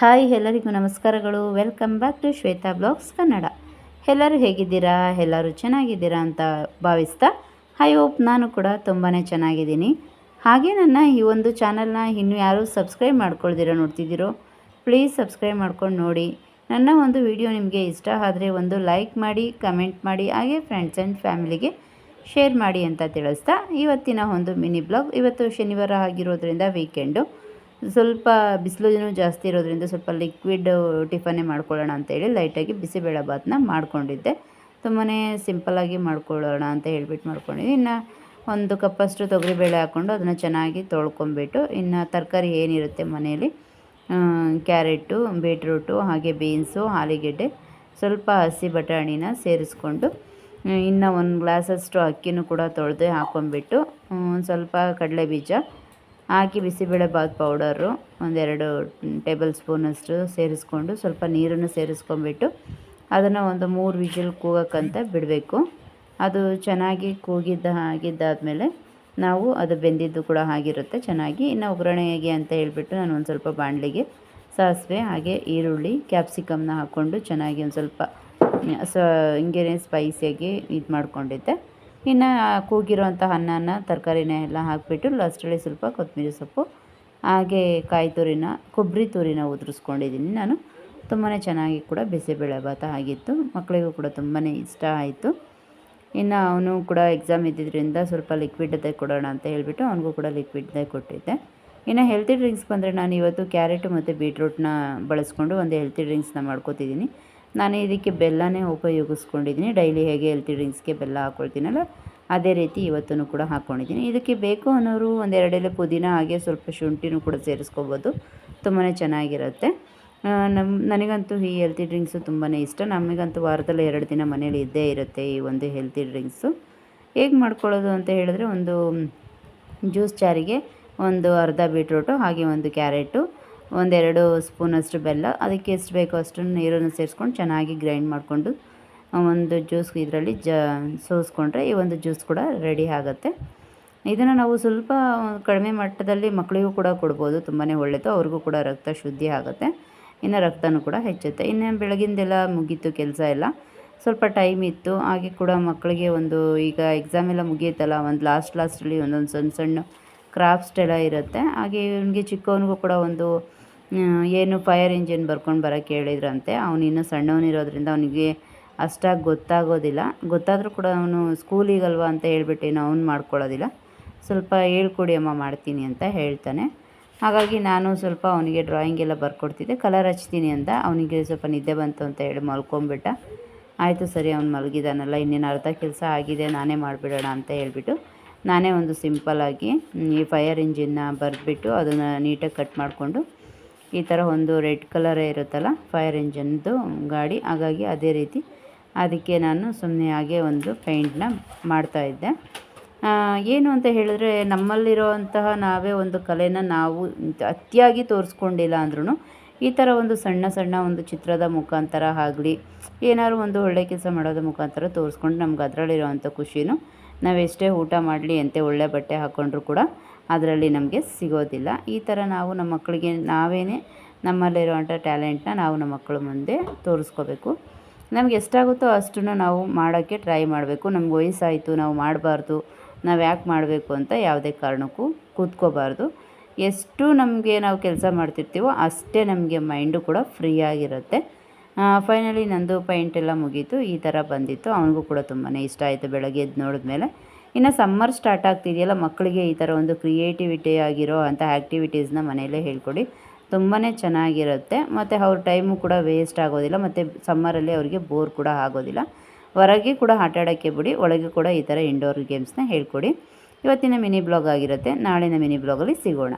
Hi, ಎಲ್ಲರಿಗೂ ನಮಸ್ಕಾರಗಳು. Welcome back to Shweta blogs Kannada. ಎಲ್ಲರೂ ಹೇಗಿದ್ದೀರಾ? ಎಲ್ಲರೂ ಚೆನ್ನಾಗಿದ್ದೀರಾ ಅಂತ ಭಾವಿಸ್ತಾ, ಐ ಹೋಪ್ ನಾನು ಕೂಡ ತುಂಬಾ ಚೆನ್ನಾಗಿದ್ದೀನಿ. ಹಾಗೆ ನನ್ನ ಈ ಒಂದು ಚಾನಲ್ನ ಇನ್ನೂ ಯಾರು ಸಬ್ಸ್ಕ್ರೈಬ್ ಮಾಡ್ಕೊಳ್ದಿರೋ ನೋಡ್ತಿದ್ದೀರೋ, ಪ್ಲೀಸ್ ಸಬ್ಸ್ಕ್ರೈಬ್ ಮಾಡ್ಕೊಂಡು ನೋಡಿ. ನನ್ನ ಒಂದು ವಿಡಿಯೋ ನಿಮಗೆ ಇಷ್ಟ ಆದರೆ ಒಂದು ಲೈಕ್ ಮಾಡಿ, ಕಮೆಂಟ್ ಮಾಡಿ, ಹಾಗೆ ಫ್ರೆಂಡ್ಸ್ ಆ್ಯಂಡ್ ಫ್ಯಾಮಿಲಿಗೆ ಶೇರ್ ಮಾಡಿ ಅಂತ ತಿಳಿಸ್ತಾ, ಇವತ್ತಿನ ಒಂದು ಮಿನಿ ಬ್ಲಾಗ್. ಇವತ್ತು ಶನಿವಾರ ಆಗಿರೋದ್ರಿಂದ ವೀಕೆಂಡು ಸ್ವಲ್ಪ ಬಿಸಿಲು ಜಾಸ್ತಿ ಇರೋದ್ರಿಂದ ಸ್ವಲ್ಪ ಲಿಕ್ವಿಡ್ ಟಿಫನ್ನೇ ಮಾಡ್ಕೊಳ್ಳೋಣ ಅಂತೇಳಿ ಲೈಟಾಗಿ ಬಿಸಿಬೇಳೆ ಭಾತನ್ನ ಮಾಡ್ಕೊಂಡಿದ್ದೆ. ತುಂಬಾ ಸಿಂಪಲ್ಲಾಗಿ ಮಾಡ್ಕೊಳ್ಳೋಣ ಅಂತ ಹೇಳ್ಬಿಟ್ಟು ಮಾಡ್ಕೊಂಡಿದ್ದೆ ಇನ್ನು ಒಂದು ಕಪ್ಪಷ್ಟು ತೊಗರಿಬೇಳೆ ಹಾಕ್ಕೊಂಡು ಅದನ್ನು ಚೆನ್ನಾಗಿ ತೊಳ್ಕೊಂಬಿಟ್ಟು ಇನ್ನು ತರಕಾರಿ ಏನಿರುತ್ತೆ ಮನೆಯಲ್ಲಿ ಕ್ಯಾರೆಟು ಬೀಟ್ರೂಟು ಹಾಗೆ ಬೀನ್ಸು ಆಲಿಗೆಡ್ಡೆ, ಸ್ವಲ್ಪ ಹಸಿ ಬಟಾಣಿನ ಸೇರಿಸ್ಕೊಂಡು ಇನ್ನು ಒಂದು ಗ್ಲಾಸಷ್ಟು ಅಕ್ಕಿನೂ ಕೂಡ ತೊಳೆದು ಹಾಕ್ಕೊಂಬಿಟ್ಟು ಸ್ವಲ್ಪ ಕಡಲೆ ಬೀಜ ಹಾಕಿ ಬಿಸಿಬೇಳೆ ಬಾತ್ ಪೌಡರು ಒಂದೆರಡು ಟೇಬಲ್ ಸ್ಪೂನಷ್ಟು ಸೇರಿಸ್ಕೊಂಡು ಸ್ವಲ್ಪ ನೀರನ್ನು ಸೇರಿಸ್ಕೊಂಬಿಟ್ಟು ಅದನ್ನು ಒಂದು ಮೂರು ವಿಷಲ್ ಕೂಗಕ್ಕಂತ ಬಿಡಬೇಕು. ಅದು ಚೆನ್ನಾಗಿ ಕೂಗಿದ್ದ ಆಗಿದ್ದಾದಮೇಲೆ ನಾವು ಅದು ಬೆಂದಿದ್ದು ಕೂಡ ಆಗಿರುತ್ತೆ ಚೆನ್ನಾಗಿ. ಇನ್ನು ಒಗ್ಗರಣೆಗೆ ಅಂತ ಹೇಳಿಬಿಟ್ಟು ನಾನು ಒಂದು ಸ್ವಲ್ಪ ಬಾಣಲಿಗೆ ಸಾಸಿವೆ, ಹಾಗೆ ಈರುಳ್ಳಿ ಕ್ಯಾಪ್ಸಿಕಮ್ನ ಹಾಕ್ಕೊಂಡು ಚೆನ್ನಾಗಿ ಒಂದು ಸ್ವಲ್ಪ ಸ ಹಿಂಗೆ ಸ್ಪೈಸಿಯಾಗಿ ಇದು ಮಾಡ್ಕೊಂಡಿದ್ದೆ ಇನ್ನು ಕೂಗಿರುವಂಥ ಅನ್ನನ ತರಕಾರಿನ ಎಲ್ಲ ಹಾಕಿಬಿಟ್ಟು ಲಾಸ್ಟಲ್ಲಿ ಸ್ವಲ್ಪ ಕೊತ್ತಂಬರಿ ಸೊಪ್ಪು, ಹಾಗೆ ಕಾಯಿ ತುರಿನ, ಕೊಬ್ಬರಿ ತುರಿನ ಉದುರಿಸ್ಕೊಂಡಿದ್ದೀನಿ ನಾನು. ತುಂಬಾ ಚೆನ್ನಾಗಿ ಕೂಡ ಬಿಸಿಬೇಳೆ ಭಾತ ಆಗಿತ್ತು. ಮಕ್ಕಳಿಗೂ ಕೂಡ ತುಂಬಾ ಇಷ್ಟ ಆಯಿತು. ಇನ್ನು ಅವನು ಕೂಡ ಎಕ್ಸಾಮ್ ಇದ್ದಿದ್ದರಿಂದ ಸ್ವಲ್ಪ ಲಿಕ್ವಿಡ್ದೇ ಕೊಡೋಣ ಅಂತ ಹೇಳಿಬಿಟ್ಟು ಅವನಿಗೂ ಕೂಡ ಲಿಕ್ವಿಡ್ದೇ ಕೊಟ್ಟಿದ್ದೆ. ಇನ್ನು ಹೆಲ್ತಿ ಡ್ರಿಂಕ್ಸ್ ಬಂದರೆ ನಾನು ಇವತ್ತು ಕ್ಯಾರೆಟು ಮತ್ತು ಬೀಟ್ರೂಟ್ನ ಬಳಸ್ಕೊಂಡು ಒಂದು ಹೆಲ್ತಿ ಡ್ರಿಂಕ್ಸ್ನ ಮಾಡ್ಕೋತಿದ್ದೀನಿ. ನಾನು ಇದಕ್ಕೆ ಬೆಲ್ಲನೇ ಉಪಯೋಗಿಸ್ಕೊಂಡಿದ್ದೀನಿ. ಡೈಲಿ ಹೇಗೆ ಹೆಲ್ತಿ ಡ್ರಿಂಕ್ಸ್ಗೆ ಬೆಲ್ಲ ಹಾಕ್ಕೊಳ್ತೀನಲ್ಲ ಅದೇ ರೀತಿ ಇವತ್ತೂ ಕೂಡ ಹಾಕ್ಕೊಂಡಿದ್ದೀನಿ ಇದಕ್ಕೆ ಬೇಕು ಅನ್ನೋರು ಒಂದೆರಡೆಲೆ ಪುದೀನ ಹಾಗೆ ಸ್ವಲ್ಪ ಶುಂಠಿನೂ ಕೂಡ ಸೇರಿಸ್ಕೋಬೋದು. ತುಂಬಾ ಚೆನ್ನಾಗಿರುತ್ತೆ. ನಮ್ಮ ನನಗಂತೂ ಈ ಹೆಲ್ತಿ ಡ್ರಿಂಕ್ಸು ತುಂಬಾ ಇಷ್ಟ. ನಮಗಂತೂ ವಾರದಲ್ಲಿ ಎರಡು ದಿನ ಮನೇಲಿ ಇದ್ದೇ ಇರುತ್ತೆ ಈ ಒಂದು ಹೆಲ್ತಿ ಡ್ರಿಂಕ್ಸು ಹೇಗೆ ಮಾಡ್ಕೊಳ್ಳೋದು ಅಂತ ಹೇಳಿದ್ರೆ ಒಂದು, ಜ್ಯೂಸ್ ಜಾರಿಗೆ ಒಂದು ಅರ್ಧ ಬೀಟ್ರೂಟು ಹಾಗೆ ಒಂದು ಕ್ಯಾರೆಟು ಒಂದೆರಡು ಸ್ಪೂನಷ್ಟು ಬೆಲ್ಲ, ಅದಕ್ಕೆ ಎಷ್ಟು ಬೇಕೋ ಅಷ್ಟು ನೀರನ್ನು ಸೇರಿಸ್ಕೊಂಡು ಚೆನ್ನಾಗಿ ಗ್ರೈಂಡ್ ಮಾಡಿಕೊಂಡು, ಒಂದು ಜ್ಯೂಸ್ ಇದರಲ್ಲಿ ಜ, ಸೋಸ್ಕೊಂಡ್ರೆ ಈ ಒಂದು ಜ್ಯೂಸ್ ಕೂಡ ರೆಡಿ ಆಗುತ್ತೆ. ಇದನ್ನು ನಾವು ಸ್ವಲ್ಪ ಕಡಿಮೆ ಮಟ್ಟದಲ್ಲಿ ಮಕ್ಕಳಿಗೂ ಕೂಡ ಕೊಡ್ಬೋದು ತುಂಬಾ ಒಳ್ಳೆಯದು. ಅವ್ರಿಗೂ ಕೂಡ ರಕ್ತ ಶುದ್ಧಿ ಆಗುತ್ತೆ. ಇನ್ನು ರಕ್ತನೂ ಕೂಡ ಹೆಚ್ಚುತ್ತೆ. ಇನ್ನು ಬೆಳಗಿಂದೆಲ್ಲ ಮುಗೀತು ಕೆಲಸ ಎಲ್ಲ. ಸ್ವಲ್ಪ ಟೈಮ್ ಇತ್ತು. ಹಾಗೆ ಕೂಡ ಮಕ್ಕಳಿಗೆ ಒಂದು, ಈಗ ಎಕ್ಸಾಮ್ ಎಲ್ಲ ಮುಗಿಯುತ್ತಲ್ಲ, ಒಂದು ಲಾಸ್ಟ್ ಲಾಸ್ಟಲ್ಲಿ ಒಂದೊಂದು ಸಣ್ಣ ಸಣ್ಣ ಕ್ರಾಫ್ಟ್ಸ್ ಎಲ್ಲ ಇರುತ್ತೆ. ಹಾಗೆ ಇವನಿಗೆ ಚಿಕ್ಕವನಿಗೂ ಕೂಡ ಒಂದು ಏನು ಫೈರ್ ಇಂಜಿನ್ ಬರ್ಕೊಂಡು ಬರೋಕ್ಕೆ ಹೇಳಿದ್ರಂತೆ. ಅವನು ಇನ್ನೂ ಸಣ್ಣವನಿರೋದ್ರಿಂದ ಅವನಿಗೆ ಅಷ್ಟಾಗಿ ಗೊತ್ತಾಗೋದಿಲ್ಲ. ಗೊತ್ತಾದರೂ ಕೂಡ ಅವನು ಸ್ಕೂಲಿಗಲ್ವ ಅಂತ ಹೇಳ್ಬಿಟ್ಟು ಏನು ಅವ್ನು ಮಾಡ್ಕೊಳ್ಳೋದಿಲ್ಲ. ಸ್ವಲ್ಪ ಹೇಳ್ಕೊಡಿ ಅಮ್ಮ, ಮಾಡ್ತೀನಿ ಅಂತ ಹೇಳ್ತಾನೆ. ಹಾಗಾಗಿ ನಾನು ಸ್ವಲ್ಪ ಅವನಿಗೆ ಡ್ರಾಯಿಂಗ್ ಎಲ್ಲ ಬರ್ಕೊಡ್ತಿದ್ದೆ. ಕಲರ್ ಹಚ್ತೀನಿ ಅಂತ ಅವನಿಗೆ ಸ್ವಲ್ಪ ನಿದ್ದೆ ಬಂತು ಅಂತ ಹೇಳಿ ಮಲ್ಕೊಂಬಿಟ್ಟ. ಆಯಿತು ಸರಿ, ಅವ್ನು ಮಲಗಿದಾನಲ್ಲ, ಇನ್ನೇನು ಅರ್ಧ ಕೆಲಸ ಆಗಿದೆ, ನಾನೇ ಮಾಡಿಬಿಡೋಣ ಅಂತ ಹೇಳಿಬಿಟ್ಟು ನಾನೇ ಒಂದು ಸಿಂಪಲ್ಲಾಗಿ ಈ ಫೈರ್ ಇಂಜಿನ್ನ ಬರೆದ್ಬಿಟ್ಟು ಅದನ್ನು ನೀಟಾಗಿ ಕಟ್ ಮಾಡಿಕೊಂಡು ಈ ಥರ ಒಂದು ರೆಡ್ ಕಲರೇ ಇರುತ್ತಲ್ಲ ಫೈರ್ ಇಂಜನ್ದು ಗಾಡಿ. ಹಾಗಾಗಿ ಅದೇ ರೀತಿ ಅದಕ್ಕೆ ನಾನು ಸುಮ್ಮನೆ ಹಾಗೆ ಒಂದು ಪೇಂಟ್ನ ಮಾಡ್ತಾಯಿದ್ದೆ ಏನು ಅಂತ ಹೇಳಿದ್ರೆ ನಮ್ಮಲ್ಲಿರುವಂತಹ ನಾವೇ ಒಂದು ಕಲೆನ ನಾವು ಅತಿಯಾಗಿ ತೋರಿಸ್ಕೊಂಡಿಲ್ಲ ಅಂದ್ರೂ ಈ ಥರ ಒಂದು ಸಣ್ಣ ಸಣ್ಣ ಒಂದು ಚಿತ್ರದ ಮುಖಾಂತರ ಆಗಲಿ, ಏನಾದ್ರು ಒಂದು ಒಳ್ಳೆ ಕೆಲಸ ಮಾಡೋದ್ರ ಮುಖಾಂತರ ತೋರಿಸ್ಕೊಂಡು ನಮ್ಗೆ ಅದರಲ್ಲಿರೋವಂಥ ಖುಷಿನೂ ನಾವೆಷ್ಟೇ ಊಟ ಮಾಡಲಿ, ಎಂತೆ ಒಳ್ಳೆ ಬಟ್ಟೆ ಹಾಕ್ಕೊಂಡ್ರೂ ಕೂಡ ಅದರಲ್ಲಿ ನಮಗೆ ಸಿಗೋದಿಲ್ಲ. ಈ ಥರ ನಾವು ನಮ್ಮ ಮಕ್ಕಳಿಗೆ ನಾವೇ ನಮ್ಮಲ್ಲಿರುವಂಥ ಟ್ಯಾಲೆಂಟ್ನ ನಾವು ನಮ್ಮ ಮಕ್ಕಳ ಮುಂದೆ ತೋರಿಸ್ಕೋಬೇಕು. ನಮ್ಗೆ ಎಷ್ಟಾಗುತ್ತೋ ಅಷ್ಟನ್ನು ನಾವು ಮಾಡೋಕ್ಕೆ ಟ್ರೈ ಮಾಡಬೇಕು. ನಮ್ಗೆ ವಯಸ್ಸಾಯಿತು, ನಾವು ಮಾಡಬಾರ್ದು, ನಾವು ಯಾಕೆ ಮಾಡಬೇಕು ಅಂತ ಯಾವುದೇ ಕಾರಣಕ್ಕೂ ಕೂತ್ಕೋಬಾರ್ದು. ಎಷ್ಟು ನಮಗೆ ನಾವು ಕೆಲಸ ಮಾಡ್ತಿರ್ತೀವೋ ಅಷ್ಟೇ ನಮಗೆ ಮೈಂಡು ಕೂಡ ಫ್ರೀ ಆಗಿರುತ್ತೆ ಫೈನಲಿ ನಂದು ಪೈಂಟ್ ಎಲ್ಲ ಮುಗೀತು. ಈ ಥರ ಬಂದಿತ್ತು. ಅವನಿಗೂ ಕೂಡ ತುಂಬಾ ಇಷ್ಟ ಆಯಿತು ಬೆಳಗ್ಗೆ ಎದ್ದು ನೋಡಿದ್ಮೇಲೆ. ಇನ್ನು ಸಮ್ಮರ್ ಸ್ಟಾರ್ಟ್ ಆಗ್ತಿದೆಯಲ್ಲ ಮಕ್ಕಳಿಗೆ ಈ ಥರ ಒಂದು ಕ್ರಿಯೇಟಿವಿಟಿ ಆಗಿರೋ ಅಂಥ ಆ್ಯಕ್ಟಿವಿಟೀಸ್ನ ಮನೆಯಲ್ಲೇ ಹೇಳ್ಕೊಡಿ. ತುಂಬಾ ಚೆನ್ನಾಗಿರುತ್ತೆ. ಮತ್ತು ಅವ್ರ ಟೈಮು ಕೂಡ ವೇಸ್ಟ್ ಆಗೋದಿಲ್ಲ, ಮತ್ತು ಸಮ್ಮರಲ್ಲಿ ಅವರಿಗೆ ಬೋರ್ ಕೂಡ ಆಗೋದಿಲ್ಲ. ಹೊರಗೆ ಕೂಡ ಆಟ ಬಿಡಿ, ಒಳಗೆ ಕೂಡ ಈ ಥರ ಇಂಡೋರ್ ಗೇಮ್ಸ್ನ ಹೇಳ್ಕೊಡಿ. ಇವತ್ತಿನ ಮಿನಿ ಬ್ಲಾಗ್ ಆಗಿರುತ್ತೆ. ನಾಳಿನ ಮಿನಿ ಬ್ಲಾಗಲ್ಲಿ ಸಿಗೋಣ.